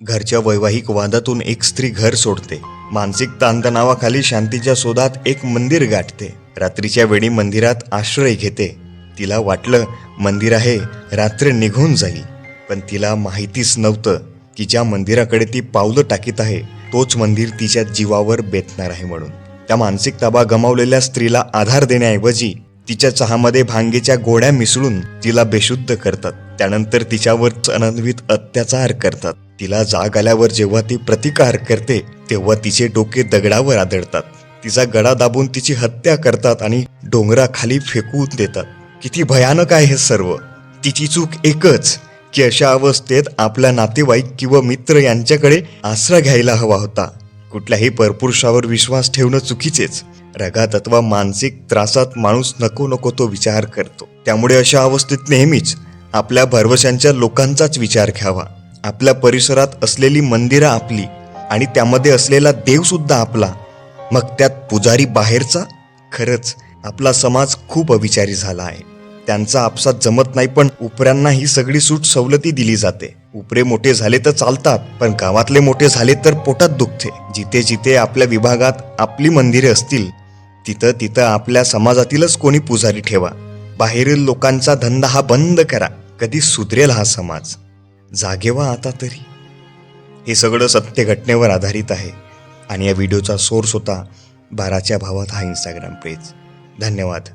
घरच्या वैवाहिक वादातून एक स्त्री घर सोडते. मानसिक ताणतणावाखाली शांतीच्या शोधात एक मंदिर गाठते. रात्रीच्या वेळी मंदिरात आश्रय घेते. तिला वाटलं मंदिर आहे रात्र निघून जाईल. पण तिला माहितीच नव्हतं की ज्या मंदिराकडे ती पावलं टाकीत आहे तोच मंदिर तिच्या जीवावर बेतणार आहे म्हणून. त्या मानसिक ताबा गमावलेल्या स्त्रीला आधार देण्याऐवजी तिच्या चहामध्ये भांगेच्या गोड्या मिसळून तिला बेशुद्ध करतात. त्यानंतर तिच्यावर अनन्वित अत्याचार करतात. तिला जाग आल्यावर जेव्हा ती प्रतिकार करते तेव्हा तिचे डोके दगडावर आदळतात. तिचा गळा दाबून तिची हत्या करतात आणि डोंगराखाली फेकून देतात. किती भयानक आहे हे सर्व. तिची चूक एकच की अशा अवस्थेत आपला नातेवाईक किंवा मित्र यांच्याकडे आसरा घ्यायला हवा होता. कुठल्याही परपुरुषावर विश्वास ठेवणं चुकीचेच. रगात अथवा मानसिक त्रासात माणूस नको नको तो विचार करतो. त्यामुळे अशा अवस्थेत नेहमीच आपल्या भरवशांच्या लोकांचाच विचार घ्यावा. आपल्या परिसरात असलेली मंदिरं आपली आणि त्यामध्ये असलेला देवसुद्धा आपला. मग त्यात पुजारी बाहेरचा? खरंच आपला समाज खूप अविचारी झाला आहे. त्यांचा आपसात जमत नाही पण उपऱ्यांना ही सगळी सूट सवलती दिली जाते. उपरे मोठे झाले तर चालतात पण गावातले मोठे झाले तर पोटात दुखते. जिथे जिथे आपल्या विभागात आपली मंदिरे असतील तिथं तिथं आपल्या समाजातीलच कोणी पुजारी ठेवा. बाहेरील लोकांचा धंदा हा बंद करा. कधी सुधरेल हा समाज? जागेवा आता तरी. हे सगळं सत्य घटनेवर आधारित आहे आणि या व्हिडिओचा सोर्स होता बाराच्या भावात हा इंस्टाग्राम पेज धन्यवाद.